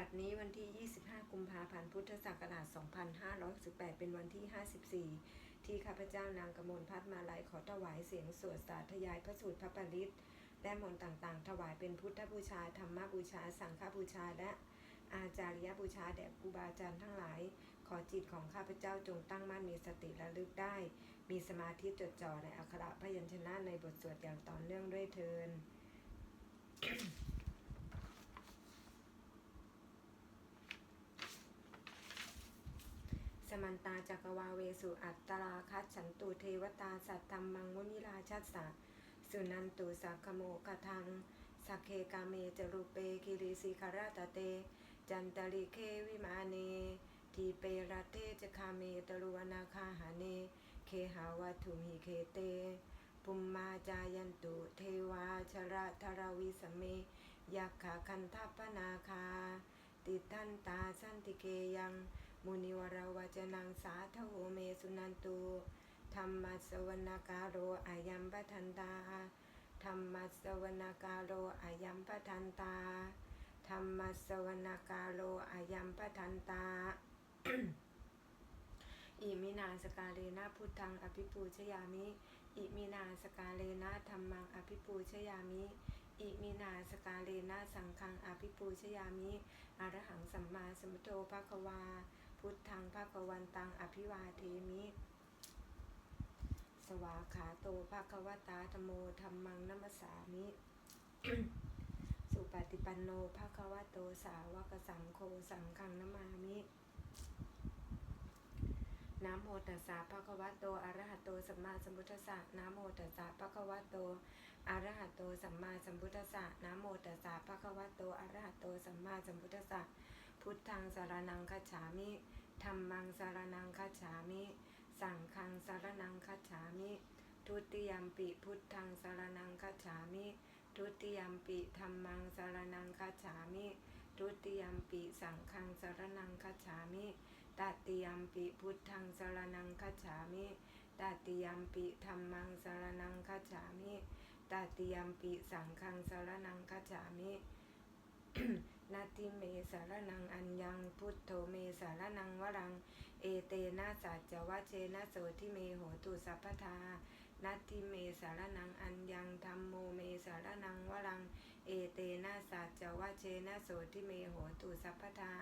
บัดนี้วันที่ 25 กุมภาพันธ์ พุทธศักราช 2518 เป็นวันที่ 54 ที่ข้าพเจ้านางกมลพัฒมาลัยขอถวายเสียงสวดสาธยายพระสูตรพระปริตและมนต์ต่างๆ ถวายเป็นพุทธบูชา ธรรมบูชา สังฆบูชา และอาจาริยบูชาแด่ครูบาอาจารย์ทั้งหลาย ขอจิตของข้าพเจ้าจงตั้งมั่นมีสติระลึกได้ มีสมาธิจดจ่อในอักขระพยัญชนะในบทสวดอย่างต่อเนื่องด้วยเทิน สมันตาจักรวาเวสุอัตตราคัจฉันตุเทวตาสัตตัมมังมุนิราชัสสะสุนันตุสักขโมกทังสักเคกาเมจรูเปกิริสิคาราตเต จันตริเควิมาเน ทีเปรเทจคาเมตรุวนาคาหาเน เคหาวัตุมิเคเต ปุมมาจายันตุเทวาชระธรวิสเมยักขาคันทัปปนาคา ติทันตาสันติเกยัง มุนิวราวจนังสาทโวเมสุนันตุธรรมัสวนาการโรอายัมปทันตาธรรมัสวนาการโรอายัมปทันตาธรรมัสสวนาการโรอายัมปทันตาอิมินาสกาเลนะพุทธังอภิปูชยามิ อิมินาสกาเลนะธรรมังอภิปูชยามิ อิมินาสกาเลนะสังฆังอภิปูชยามิอรหังสัมมาสัมพุทโธภะคะวา พุทธังภะควันตังอภิวาเทมิ สวาขาโตภะควตาธโมธรรมังนัมสสามิ สุปฏิปันโนภะควโตสาวกสังโฆสังฆังนามามินะโมตัสสะภะคะวะโตอะระหะโตสัมมาสัมพุทธัสสะนะโมตัสสะภะคะวะโตอะระหะโตสัมมาสัมพุทธัสสะนะโมตัสสะภะคะวะโตอะระหะโตสัมมาสัมพุทธัสสะ พุทธังสารนังคัจฉามิธัมมังสารนังคัจฉามิ สังฆังสารนังคัจฉามิ ทุติยมปิพุทธังสารนังคัจฉามิ ทุติยมปิธัมมังสารนังคัจฉามิ ทุติยมปิสังฆังสารนังคัจฉามิตติยมปิพุทธังสารนังคัจฉามิตติยมปิธัมมังสารนังคัจฉามิตติยมปิสังฆังสารนังคัจฉามิ นาทิเมสารนังอัญญังพุทโธเมสารนังวรัง เอเตนะสัจจวัชเชนะโสทิเมโหตุสัพพทานาทิเมสารนังอัญญังธรรมโมเมสารนังวรัง เอเตนะสัจจวัชเชนะโสทิเมโหตุสัพพทา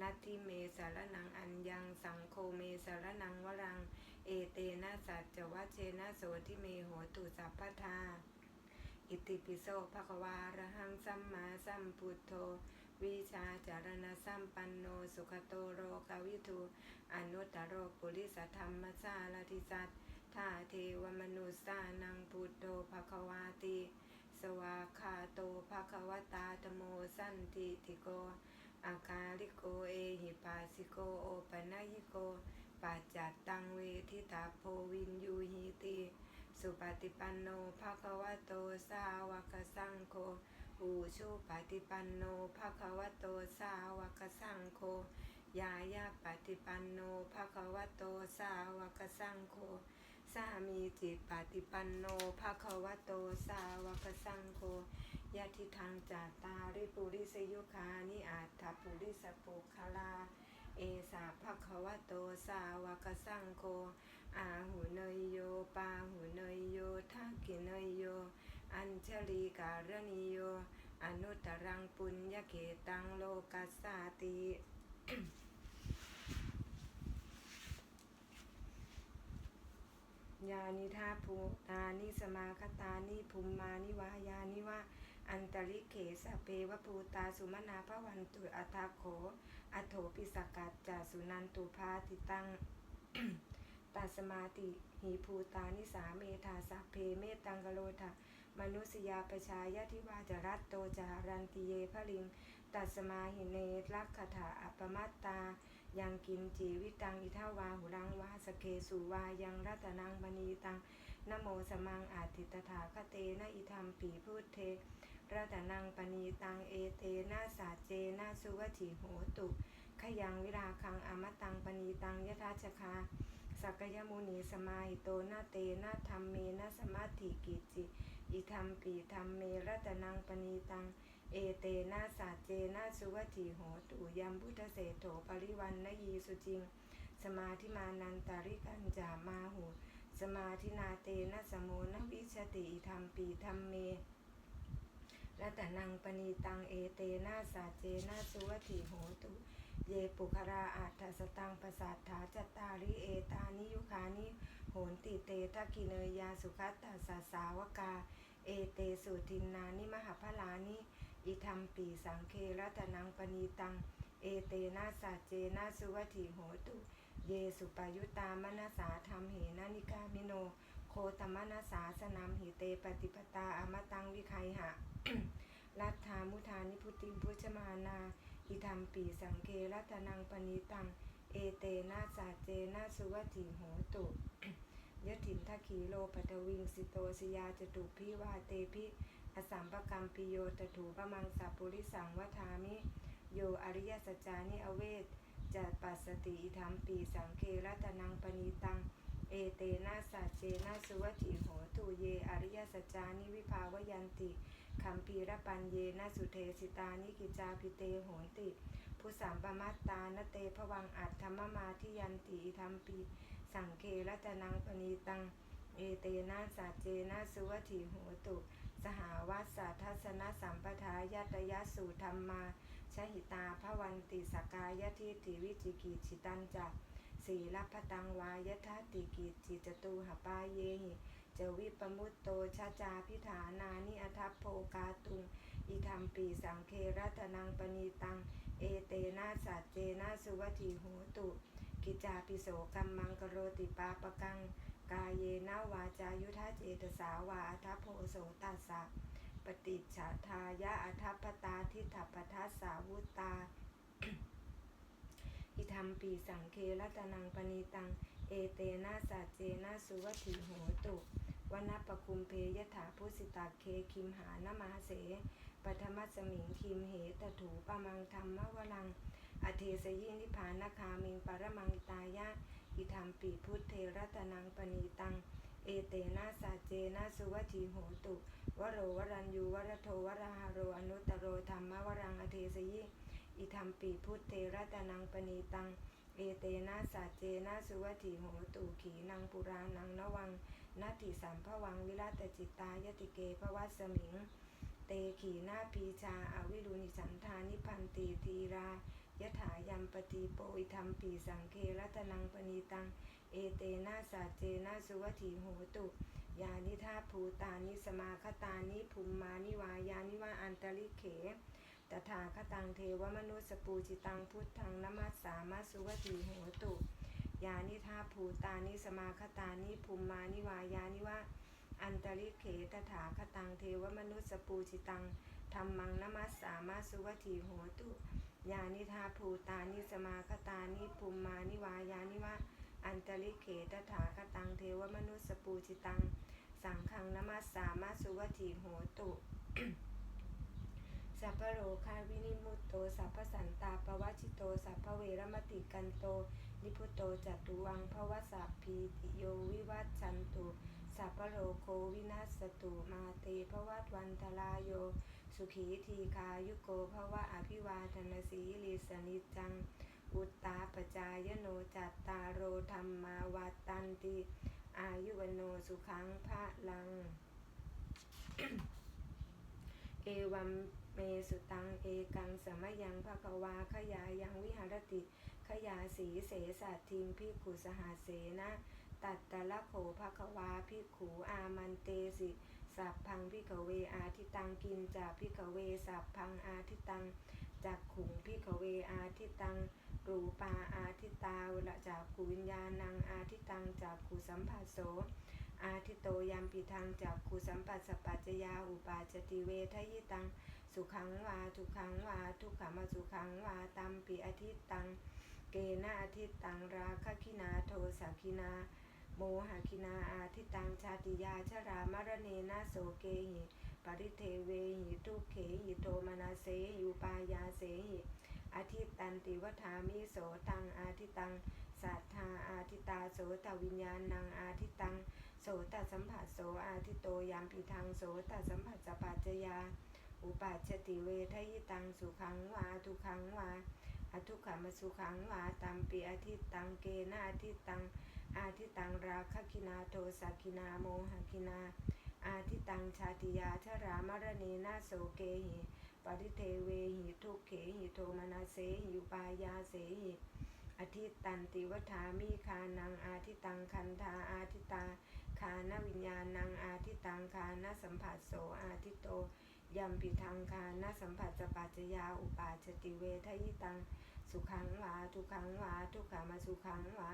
นาทิเมสารนังอัญญังสังโฆเมสารนังวรัง เอเตนะสัจจวัชเชนะโสทิเมโหตุสัพพทา อิติปิโสภะคะวาระหังสัมมาสัมพุทโธ วิชาจารณสัมปันโนสุขโตโรกวิทูอนุตตรโรปุริสธรรมสารทิสัตถาเทวมนุสานังพุทโธภะคะวาติ สวาคาโตภะคะวตาธโมสันติติโก อาคาลิโกเอหิปัสสิโกโอปนัยิโกปัจจัตตังเวทิตาโพวินยูหิติ สุปฏิปันโนภะคะวะโตสาวกสังโฆอุชุปฏิปันโนภะคะวะโตสาวกสังโฆยายาปฏิปันโนภะคะวะโตสาวกสังโฆสามีจิตปฏิปันโนภะคะวะโตสาวกสังโฆยะทิทางจาตาริปุริสยุคานิอาตถปุริสปุคลา เอสาภะคะวะโตสาวกสังโฆ อาหูเนยโย ปาหูเนยโยทักกิเนยโย อัญชลีการณิโย อนุตรังปุญญเขตังโลกัสสาติยานิทาภูตานิสมาคตานิภูมมานิวายานิวะอันตริเขสเปวภูตาสุมนาภวันตุอัตาโขอโถปิสกัจจาสุนันตุพาติตัง ตัสมาติ หีภูตานิสาเมธาสัพเพเมตังกโลทะมนุสยาประชายทิวาจรัตโตจารันติเยพลิง ตัสมาหิเนลักขถาอัปปมัตตา ยังกินจีวิตังอิทาวาหุรังวาสเคสุวายังรัตนังมณีตังนโมสมังอาทิตถาคเตนะอิธรรมปีพุทเทรัตนังปณีตังเอเตนะสาเจนะสุวจิโหตุ ขยังวิราคังอมตังปณีตังยทัชคา สักยมุนีสมาหิโตนาเตนะธรรมเมนะสมาธิกิจิอิธรรมปีธรรมเมรัตนังปณีตัง เอเตนะสัจเจนะสุวัตถิโหตุยัมพุทธเศโถปริวันนยีสุจิง สมาธิมานันตาริกันจามาหูสมาธินาเตนะสโมนวิชติธรรมปีธรรมเมรัตนังปณีตังเอเตนะสัจเจนะสุวัตถิโหตุ เยปุคราอัฏฐสตังปสัทธาจตาริเอตานิยุคานิโหนติเตทะกิเนยยาสุขัตตาสาสาวกา เอเตสุทินนานิมหาพลานิอิธรรมปีสังเครัตนังปณีตัง เอเตนะสัจเจนะสุวัติโหตุ เยสุปยุตามนัสาธรรมเหนานิกามิโน โคตมนัสาสนามหิเตปฏิปตาอมตังวิไคหะรัตถามุทานิพุติมพุชมานา อิธรรมปีสังเครัตนังปณีตัง เอเตนะสัจเจนะสุวัติโหตุยถินทัคขีโลปัตวิงสิโตสยาจตุพิวาเตพิอสัมปกรรมปิโยตถูปมังสัปุริสังวทามิ โยอริยสัจจานิอเวทจัปัสสติอิธรรมปีสังเครัตนังปณีตัง เอเตนะสัจเจนะสุวัติโหตุเยอริยสัจจานิวิภาวยันติ คัมปีระปัญเยนะสุเทสิตานิกิจาพิเตโหนติผู้สามปมัตานเตภวังอัตธรรมมาทิยันติธรรมปีสังเครัตนังปณีตัง เอเตนะสัจเจนะสุวัติโหตุ สหาวัสสัทธัสนะสัมปทายตยสูธรรมมาชหิตาภวันติสกายทิฏฐิวิจิกิจิตันจักสีลพตังวายทัตติกิจจิจตูหปาเยหิ จวิปมุตโตชาจาพิฐานานิอทัพโพกาตุง อิธรรมปีสังเครัตนังปณีตัง เอเตนะสัจเจนะสุวัติโหตุ กิจาปิโสกัมมังกโรติปาปกัง กายเยนะวาจายุทธเจตสาวาอัพโพโสตัสสะปฏิจฉาทายะอัทัปปตาทิฏฐปทัสสาวุตตา อิธรรมปีสังเครัตนังปณีตัง เอเตนะสัจเจนะสุวัตถิโหตุวนาปคุมเพยถาพุสิตาเคคิมหานมาเสปฐมัสสมิงคิมเหตถูปะมังธรรมวลัง อเทสยินิพานาคามิงปรมังตายะ อิธรรมปีพุทธเทรัตนังปณีตัง เอเตนะสัจเจนะสุวัตถิโหตุ วโรวรัญยูวรโทวราหาโรอนุตตโรธรรมวรังอเทสยิ อิธรรมปีพุทธเทรัตนังปณีตัง เอเตนะสัจเจนะสุวัตถิโหตุขีนังปุรานังนวังนาติสัมภวังวิราตจิตตายติเกภวัสสมิง เตขีนาปีชาอาวิรุณิสันธานิพันติทีรายถายัมปติโปอิธรรมปีสังเครัตนังปณีตัง เอเตนะสัจเจนะสุวัตถิโหตุยานิธาภูตานิสมาคตานิภูมมานิวายานิวาอันตริเข ถาคตังเทวมนุสปูจิตังพุทธังนมัสสามาสุวตถิโหตุ ยานิธาภูตานิสมาคตานิภูมมานิวายานิวาอันตริเขตถาคตังเทวมนุสปูจิตังธรรมังนมัสสามาสุวตถิโหตุยานิธาภูตานิสมาคตานิภูมมานิวายานิวาอันตริเขตถาคตังเทวมนุสปูจิตัง สังฆังนมัสสามาสุวตถิโหตุ สัพพโรคาวินิมุตโต สัพพสันตาปวัชิโต สัพพเวรมติกันโต นิพุโตจัตุวังภวสัพพีติโยวิวัตชันตุสัพพโรโควินัสตุมาเตภวัตวันตลายโย สุขีทีคายุโกภวะอภิวาทนาสีลิสนิจัง อุตตาปจายโนจัตตารโรธรรมาวัตตันติ อายุวโนสุขังพระลัง เอวัม เมสุตังเอกังสมยังภควาขยายังวิหารติ ขยาสีเสสัตทิงพิขุสหาเสนะตัตตะละโขภควาพิขูอามันเตสิสัพพังพิกเวอาทิตังกินจากพิกเวสัพพังอาทิตังจากขุงพิกเวอาทิตังรูปาอาทิตาวละจากขูวิญญาณังอาทิตังจากขูสัมผัสโสอาทิโตยามปิทังจากขูสัมปัสสปัจจยาอุปาจติเวทยิตัง สุขังวาทุกขังวาทุกขมาสุขังวาตัมปิอาทิตตัง เกณอาทิตตังราคคินาโทสักินา โมหะคินาอาทิตังชาติยาชรามรเนนะโสเกหิปริเทเวหิทุเขหิโทมนาเสหิอุปายาเสหิอาทิตตันติวธามิโสตังอาทิตังสัทธาอาทิตาโสตวิญญาณังอาทิตังโสตสัมผัสโสอาทิโตยามปิทังโสตสัมผัสสปัจจยา อุปัชติเวทยิตังสุขังวาทุขังวาอทุกขมสุขังวาตัมปีอาทิตตังเกนาอาทิตตังอาทิตตังราคคินาโทสักินาโมหคินา อาทิตังชาติยาชรามรณีนาโสเกหิปริเทเวหิทุกเขหิโทมนาเสหิอุปายาเสหิอาทิตตันติวัฏามิคานังอาทิตังคันธาอาทิตาคานวิญญาณังอาทิตังคานสัมผัสโสอาทิโต ยัมปิทังคานสัมผัสสปัจจยาอุปาชติเวทยิตัง สุขังวาทุขังวาทุกขามาสุขังวา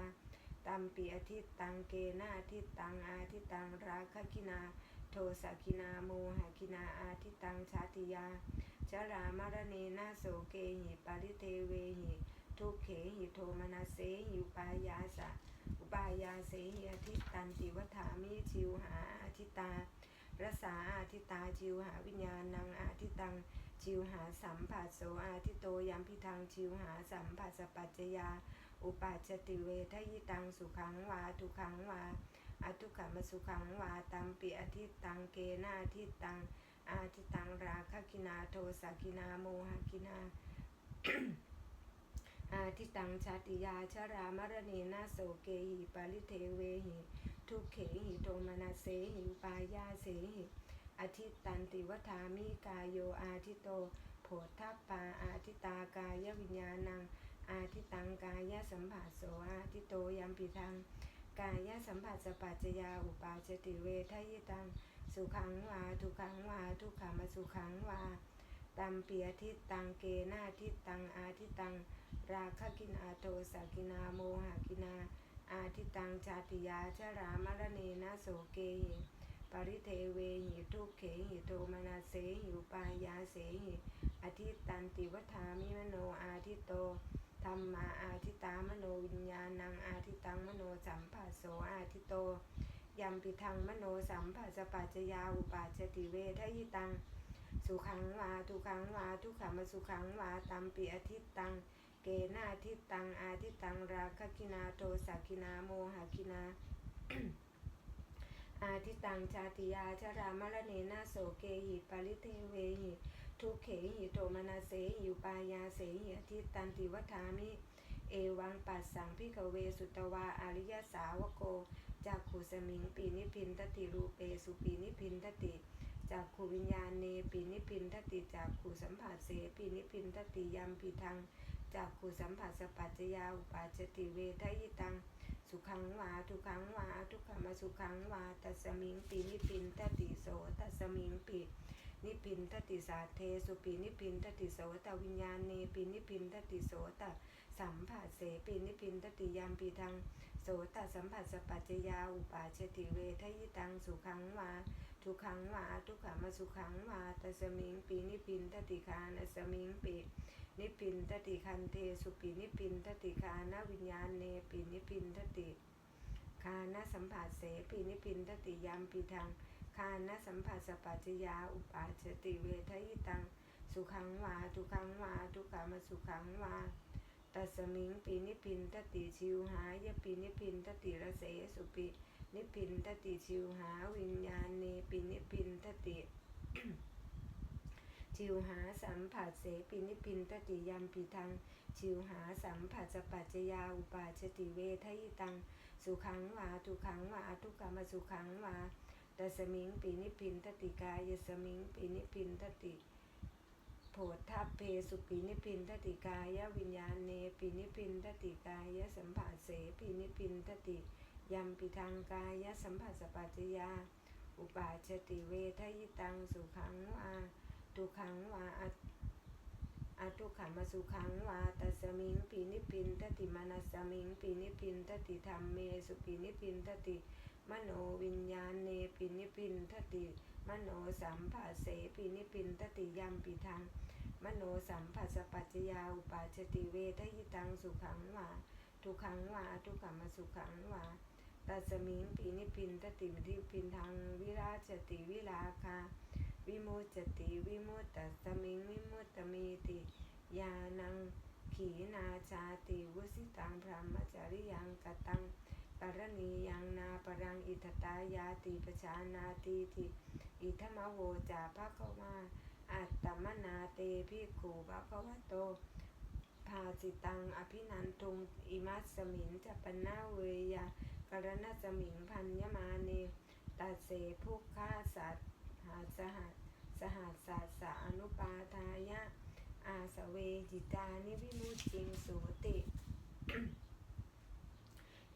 ตัมปีอาทิตตังเกนาอาทิตตังอาทิตังราคคินา โทสกินาโมหคินาอาทิตังชาติยาชรามรณีนาโสเกหิปาริเทเวหิทุกเขหิโทมนาเสหิอุปายาสะ อุปายาเสหิอทิตตันติวัฏามิชิวหาอาทิตา รสาอาทิตาชิวหาวิญญาณังอาทิตังชิวหาสัมผัสโสอาทิโตยัมพิทังชิวหาสัมผัสสปัจจยา อุปาชติเวทยิตังสุขังวาทุขังวาอทุกขมสุขังวาตัมปิอาทิตังเกนาอาทิตังอาทิตังราคคินาโทสกินาโมหคินาอาทิตังชาติยาชรามรณีนาโสเกหิปาริเทเวหิ ทุกเขหิโทมนาเสหิปายาเสหิอาทิตตันติวัฏามิกายโยอาทิโตโผฏทัปปาอาทิตากายวิญญาณัง อาทิตังกายสัมผัสโสอาทิโตยัมปิทัง กายสัมผัสสปัจจยาอุปาชติเวทยิตัง สุขังวาทุขังวาทุขามสุขังวาตัมเปียทิตตังเกนาทิตตังอาทิตัง ราคกินาโทสักกินาโมหกินา อาทิตังชาติยาชรามรณีนาโสเกหิปริเทเวหิทุกเขหิโทมนาเสหิอุปายาเสหิอาทิตันติวัฏามิมโนอาทิโตธรรมาอาทิตามโนวิญญาณังอาทิตังมโนสัมผัสโสอาทิโตยัมปิทังมโนสัมผัสปัจจยาอุปาชติเวทยิตัง สุขังวาทุขังวาทุกขมสุขังวาตัมปิอาทิตตัง เกนาทิตังอาทิตังราคคินาโทสักินาโมหคินา อาทิตังชาติยาชรามรณีนาโสเกหิปาริเทเวหิทุเขหิโทมนาเสหิปายาเสหิอทิตันติวัฏามิเอวังปัสสังพิกเวสุตวาอริยสาวโกจากขุสมิงปีนิพินทติรูเปสุปีนิพินทติจากขูวิญญาณเนปีนิพินทติจากขูสัมผัสเสปีนิพินทติยัมพิทัง จากขูสัมผัสสปัจจยาอุปาจติเวทยิตัง สุขังวาทุขังวาทุกขมาสุขังวาตัสมิงปีนิพินทติโสตัสมิงปีนิพินทติสาเทสุปีนิพินทติโสตวิญญาณเนปีนิพินทติโสตสัมผัสเสปีนิพินทติยัมปีทังโสตสัมผัสสปัจจยาอุปาชติเวทยิตังสุขังวาทุขังวาทุกขมาสุขังวาตัสมิงปีนิพินทติคานะสมิงปี นิพินทติคันเทสุปีนิพินทติคานวิญญาณเนปีนิพินทติคานสัมผัสเสปีนิพินทติยัมปีทังคานสัมผัสสปัจจยาอุปาชติเวทยิตังสุขังวาทุขังวาทุกขมาสุขังวาตัสมิงปีนิพินทติชิวหายะปีนิพินทติระเสสุปีนิพินทติชิวหาวิญญาณเนปีนิพินทติ ชิวหาสัมผัสเสปีนิพินทติยัมปิทัง ชิวหาสัมผัสสปัจจยาอุปาชติเวทยิตัง สุขังวาทุขังวาทุกขมาสุขังวาตสมิงปีนิพินทติกายสมิงปีนิพินทติโพธัพเพสุปีนิพินทติกายวิญญาณเนปีนิพินทติกายสัมผัสเสปีนิพินทติยัมปิทังกายสัมผัสสปัจจยา อุปาชติเวทยิตังสุขังวา ทุขังวาอะอะทุกขมาสุขังวาตัสมิงปีนิพินทติมานัสมิงปีนิพินทติธรรมเมสุปีนิพินทติมโนวิญญาณเนปินิพินทติมโนสัมผัสเสปินิพินทติยัมปิทังมโนสัมผัสปัจจยาอุปาชติเวทยิตังสุขังวาทุขังวาทุกขมาสุขังวาตัสมิงปีนิพินทติวิธิพินทังวิราชติวิลาคา วิโมจติวิโมตตัสมิงวิโมตตมีติยานังขีนาชาติวุสิตังพรหมจริยังกตังปรณียังนาปรังอิทตายาติปชานาติทิอิทมโวจาภะคะวาอัตตมนาเตภิกขุภะคะวะโตภาสิตังอภินันทุงอิมัสสมิงจะปนาเวยากรณสมิงพันยมาเนตัสเสภุคาสัต หาสหัสสหัสสะสะอนุปาทายะ อาสเวจิตานิวิมุตติงสุติ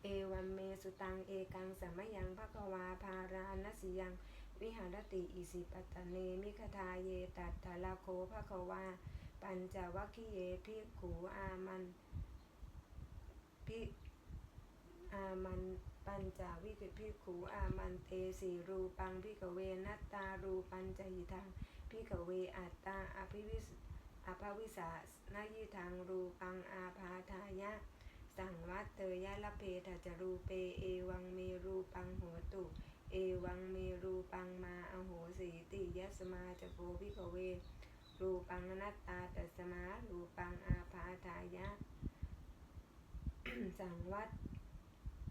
เอวันเมสุตังเอกังสัมยังภควาภารานัสยัง วิหารติอิสิปตตเนมิคทาเยตัตถลาโคภควา ปัญจวัคคีเยพิขูอามันพิอามัน ปัญจวิกพิขูอามันเตสีรูปังพิกเวนัตตารูปัญจหิทังพิกเวอัตตาอภิวิสอภวิสานายิทังรูปังอาภาทายะ สังวัตเตยะละเพทจรูเปเอวังเมรูปังโหตุ เอวังเมรูปังมาอโหสีติยสมาจโกพิกเว รูปังอนัตตาตัสสมารูปังอาภาทายะ สังวัต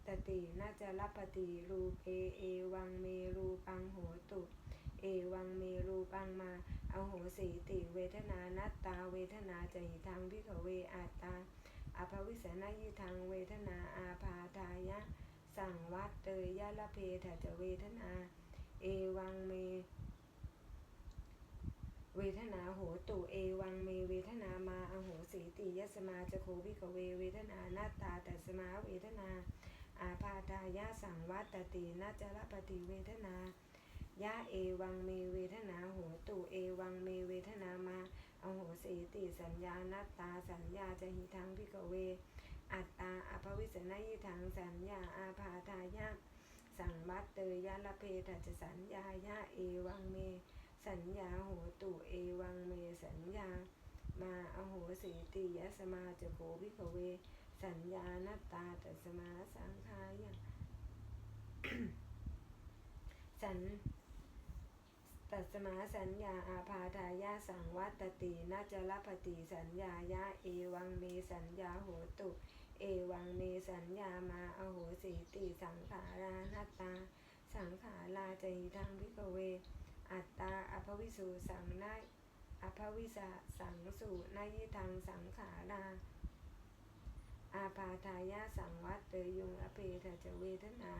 ตตินาจะรปติรูเปเอวังเมรูปังโหตุ เอวังเมรูปังมาอโหสีติเวทนานัตตาเวทนาจะหิทังพิกเวอาตาอภวิสนายิทังเวทนาอาภาทายะ สั่งวัตเตยยะละเพทจะเวทนา เอวังเม เวทนาโหตุเอวังเมเวทนามาอโหสีติยสมาจะโควิกเวเวทนานาตาแต่สมาเวทนา อาพาทายะสังวัตตินาจรปฏิเวทนายะเอวังเมเวทนาโหตุเอวังเมเวทนามาอโหสีติสัญญานาตาสัญญาจะหิทังพิกเว อัตตาอภวิสนายิทังสัญญาอาพาทายะสังวัตเตยะละเพทัจสัญญายะเอวังเม สัญญาโหตุเอวังเมสัญญา มาอโหสีติยสมาจะโกวิกเว สัญญานัตตาตัสมาสังขายะสันตัสมาสัญญาอาพาทายาสังวัตตินาจรปฏิสัญญายะเอวังเมสัญญาโหตุ เอวังเมสัญญามาอโหสีติสังขารานัตตา สังขาราจหิทังพิกเว อัตตาอภวิสูสังนาอภวิสาสังสุนายทังสังขารา อาปาทายาสังวัตเตยุงอเพทจะเวทนา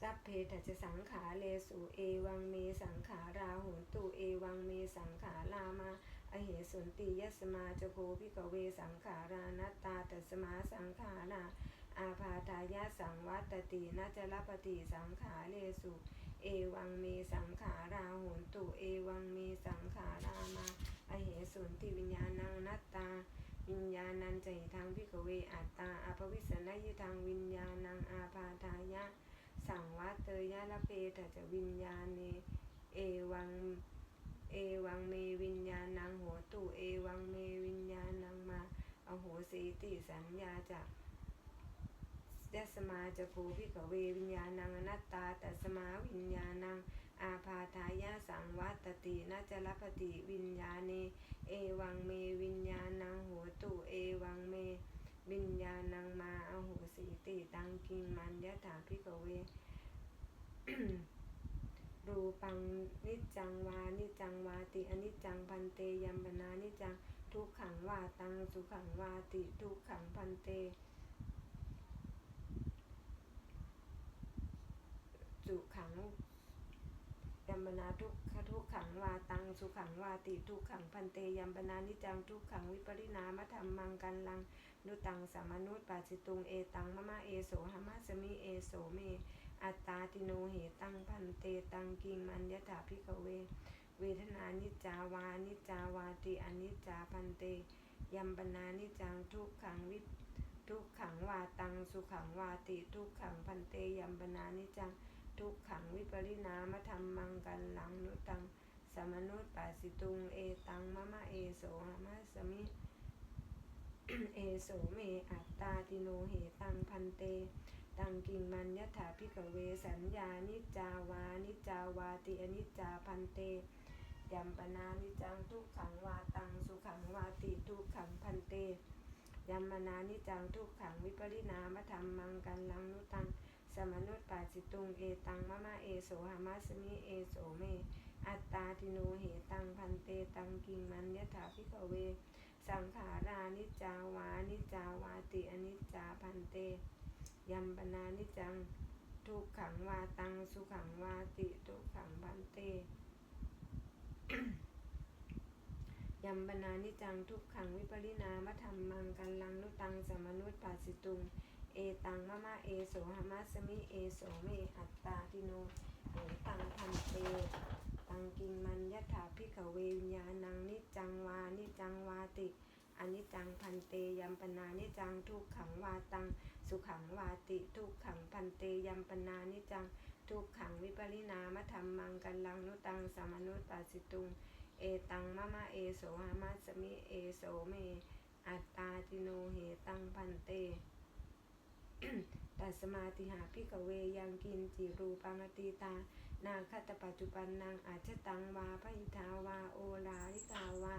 สัพเพทัจสังขาเลสุเอวังเมสังขาราโหนตุเอวังเมสังขารามาอเหสุนติยสมาจโกพิกเวสังขารานัตตาตัสมาสังขาราอาพาทายาสังวัตตินาจรปฏิสังขาเลสุ เอวังเมสังขาราโหนตุเอวังเมสังขารามาอเหสุนติวิญญาณังนัตตา วิญญาณันจะหิทังพิกเวอัตตาอภวิสนายิทังวิญญาณังอาพาทายะ สังวัตเตยะละเพทจะวิญญาณเนเอวังเอวังเมวิญญาณังโหตุเอวังเมวิญญาณังมาอโหสีติสัญญาจะ ยัสมาจะภูพิกเววิญญาณังอนัตตาตัสมาวิญญาณังอาพาทายาสังวัตตินาจรปฏิวิญญาเน เอวังเมวิญญาณังโหตุเอวังเม วิญญาณังมาอโหสีติตังกิงมันยะถาพิกเวรูปังนิจังวานิจังวาติอนิจังพันเตยัมปนานิจังทุกขังวาตังสุขังวาติทุกขังพันเต สุขังยัมปนาทุกขทุกขังวาตังสุขังวาติทุกขังพันเตยัมปนานิจังทุกขังวิปริณามธรรมังกันลังนุตังสามนุตปาจิตุงเอตังมะมะเอโสหมาสมิเอโสเม อัตตาติโนเหตังพันเตตังกิงมันยถาพิกเว เวทนานิจาวานิจาวาติอนิจจาพันเตยัมปนานิจังทุกขังวิทุกขังวาตังสุขังวาติทุกขังพันเตยัมปนานิจจัง ทุกขังวิปริณามธรรมังกันลังนุตัง สมนุตปาสิตุง เอตังมะมะเอโสหมาสมิเอโสเมอัตตาติโนเหตังพันเต ตังกิงมันยถาพิกเวสัญญานิจาวานิจาวาติอนิจจาพันเตยัมปนานิจังทุกขังวาตังสุขังวาติทุกขังพันเตยัมมนานิจังทุกขังวิปริณามธรรมังกันลังนุตัง สมนุตปาจิตุงเอตังมะมะเอโสหามาสมิเอโสเม อัตตาติโนเหตังพันเตตังกิงมันยถาพิกเว สังขารานิจาวานิจาวาติอนิจจาพันเต ยัมปนานิจังทุกขังวาตังสุขังวาติทุกขังพันเตยัมปนานิจังทุกขังวิปริณามธรรมังกันลังนุตังสมนุตปาสิตุง เอตังมะมะเอโสหามาสมิเอโสเมอัตตาติโนเหตังพันเตตังกิงมันยถาพิกเววิญญาณังนิจังวานิจังวาติอนิจจังพันเตยัมปนานิจังทุกขังวาตัง สุขังวาติ ทุกขังพันเตยัมปนานิจัง ทุกขังวิปริณามธรรมังกันลังนุตังสมนุตตาสิตุง เอตังมะมะเอโสหามาสมิเอโสเม อัตตาติโนเหตังพันเต ตัสมาติหาพิกเวยังกินจิรูปังตีตา นาคตปัจจุบันนางอาจตังวาพหิทาวาโอลาลิกาวา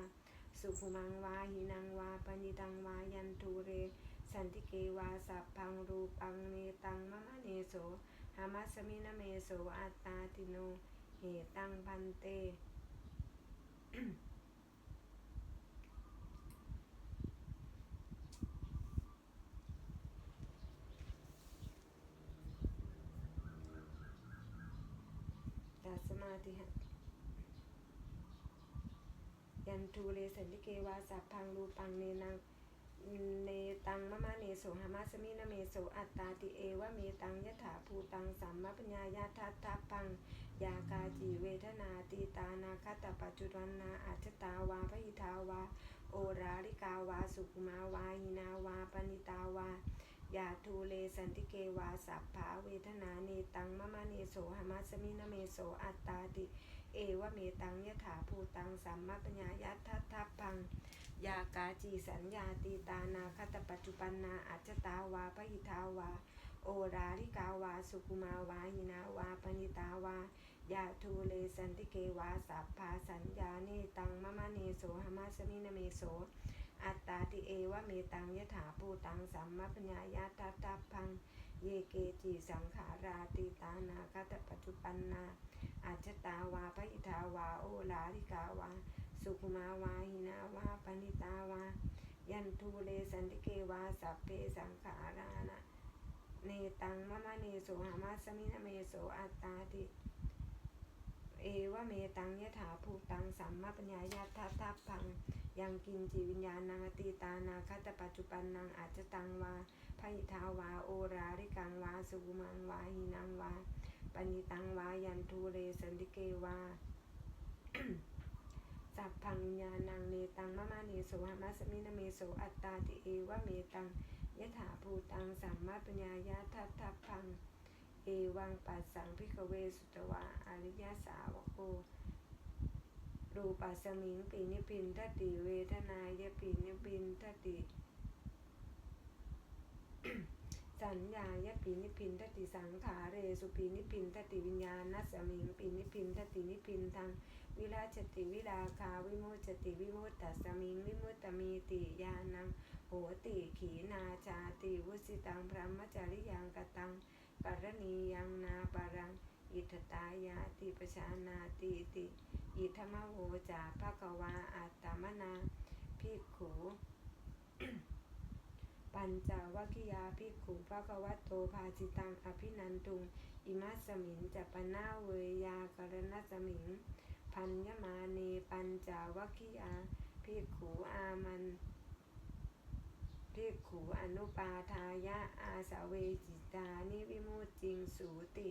สุภมังวาหินังวาปณิตังวายันทูเร สันติเกวาสัพพังรูปังเนตังมะมะเนโสหามาสมินเมโสอัตตาติโน เหตังพันเตาติหะยันทูเลสันติเกวาสัพพังรูปังเนนังเนตังมะมะเนโสหามาสมินะเมโสอัตตาติเอวะเมตังยถาภูตังสัมมปัญญายาทัตตาปัง ยากาจีเวทนาตีตานาคตปัจจุบันนาอัจจตาวาพหิทาวา โอราริกาวา สุกุมาวาหินาวาปณิตาวา ยาทูเลสันติเกวาสัพพาเวทนาเนตังมะมะเนโสหมาสมินเมโสอัตตาติ เอวะเมตังยถาภูตังสัมมาปัญญายัตทัตทัพพัง ยากาจีสัญญาตีตานาคตปัจจุปันนาอัจตาวาพหิทาวา โอราริกาวาสุกุมาวาหินาวาปณิตาวายาทูเลสันติเกวาสัพพาสัญญาเนตังมะมะเนโสหมาสมินเมโส อัตตาติเอวะเมตังยถาภูตังสัมมปัญญายาทัตทัพพัง เยเกจิสังขาราติตานาคตปัจจุปันนาอาจจตาวาพหิทาวาโอลาริกาวา สุขุมาวาหินาวาปณิตาวา ยันทูเลสันติเกวาสัพเพสังขารานะเนตังมะมะเนโสหามาสมินะเมโสอัตตาติเอวะเมตังยถาภูตังสัมมาปัญญายาทัตทัพัง ยังกินจิวิญญาณังอตีตานาคตปัจจุบันนังอาจจะตังวาพหิทาวาโอราริกังวาสุมังวาหินังวาปณิตังวายันทูเรสันติเกวาสัพพังญญาณังเนตังมะมะเนโสหามาสมินเมโสอัตตาติเอวะเมตังยถาภูตังสัมมาปัญญายาทัตทัพพัง เอวังปัสสังพิกเวสุตวาอริยสาวโก รูปัสมิงปินิพินทติเวทนายปินิพินทติ สัญญายปินิพินทติสังขาเรสุปินิพินทติวิญญาณัสมิงปินิพินทตินิพินทังวิราชติวิราคาวิโมจติวิโมตตสมิงวิมุตตมีติยานังโหติขีนาชาติวุสิตังพระมจริยังกตังปรณียังนาปรัง อิทตายาติปชานาติติ อิธรรมโวจาภกวาอัตตมนาภิกขุปัญจวัคคียาภิกขุภะคะวะโตภาจิตังอภินันตุง อิมัสมิงจะปนาเวยากรณสมิง พันยมาเนปัญจวัคคียาภิกขุอามันภิกขุอนุปาทายะอาสาเวจิตานิวิมุตติงสูติ